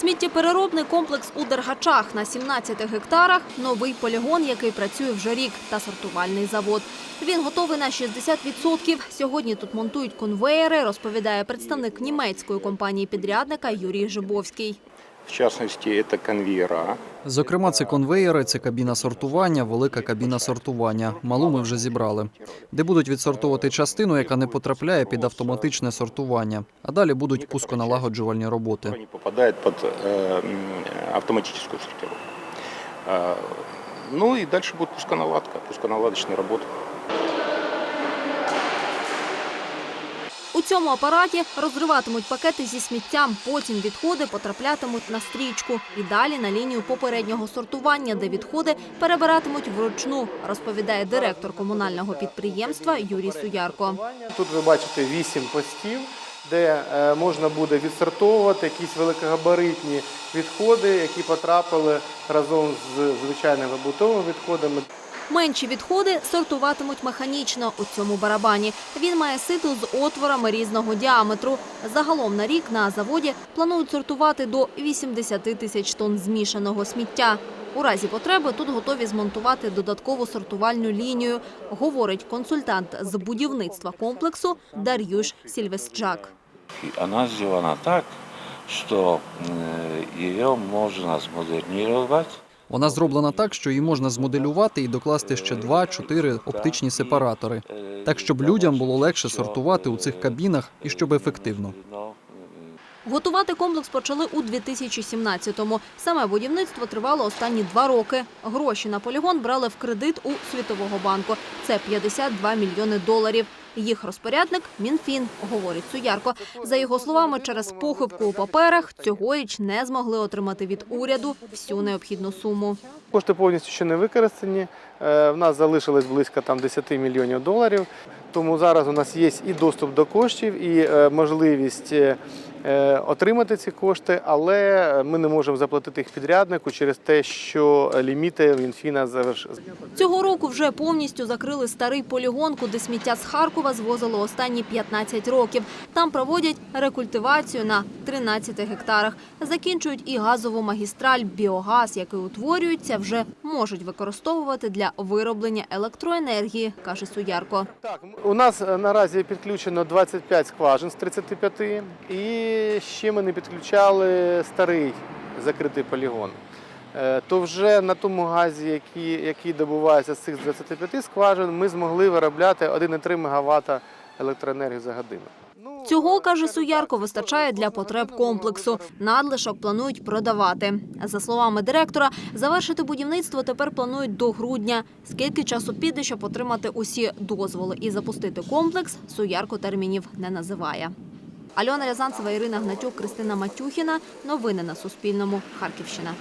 Сміттєпереробний комплекс у Дергачах на 17 гектарах, новий полігон, який працює вже рік, та сортувальний завод. Він готовий на 60%. Сьогодні тут монтують конвеєри, розповідає представник німецької компанії-підрядника Юрій Жибовський. В частности, это конвейера. Зокрема, це конвеєри, це кабіна сортування, велика кабіна сортування. Малу ми вже зібрали, де будуть відсортовувати частину, яка не потрапляє під автоматичне сортування. А далі будуть пусконалагоджувальні роботи. Они попадают под э, м, автоматическую сортировку. Э, ну и дальше будет пусконаладка, пусконаладочная работа. Цьому апараті розриватимуть пакети зі сміттям, потім відходи потраплятимуть на стрічку і далі на лінію попереднього сортування, де відходи перебиратимуть вручну, розповідає директор комунального підприємства Юрій Суярко. Тут ви бачите вісім постів, де е, можна буде відсортовувати якісь великогабаритні відходи, які потрапили разом з звичайними побутовими відходами. Менші відходи сортуватимуть механічно у цьому барабані. Він має ситу з отворами різного діаметру. Загалом на рік на заводі планують сортувати до 80 тисяч тонн змішаного сміття. У разі потреби тут готові змонтувати додаткову сортувальну лінію, говорить консультант з будівництва комплексу Дар'юш Сільвесджак. И она сделана так, что э, ее можно смодернировать. Вона зроблена так, що її можна змоделювати і докласти ще 2-4 оптичні сепаратори, так щоб людям було легше сортувати у цих кабінах і щоб ефективно. Готувати комплекс почали у 2017-му. Саме будівництво тривало останні два роки. Гроші на полігон брали в кредит у Світового банку. Це 52 мільйони доларів. Їх розпорядник – Мінфін, говорить Суярко. За його словами, через похибку у паперах цьогоріч не змогли отримати від уряду всю необхідну суму. Кошти повністю ще не використані. Е, В нас залишилось близько там 10 мільйонів доларів. Тому зараз у нас є і доступ до коштів, і е, можливість е, отримати ці кошти, але ми не можемо заплатити їх підряднику через те, що ліміти Мінфіна завершилися. Цього року вже повністю закрили старий полігон, куди сміття з Харкова звозило останні 15 років. Там проводять рекультивацію на 13 гектарах. Закінчують і газову магістраль. Біогаз, який утворюється, вже можуть використовувати для вироблення електроенергії, каже Суярко. Так, у нас е, наразі підключено 25 скважин з 35, і ще ми не підключали старий закритий полігон. Е, То вже на тому газі, який, який добувається з цих 25 скважин, ми змогли виробляти 1,3 МВт електроенергії за годину. Ну, Цього, каже Суярко, вистачає для потреб комплексу. Надлишок планують продавати. За словами директора, завершити будівництво тепер планують до грудня. Скільки часу піде, щоб отримати усі дозволи і запустити комплекс, Суярко термінів не називає. Альона Рязанцева, Ірина Гнатюк, Кристина Матюхіна. Новини на Суспільному. Харківщина.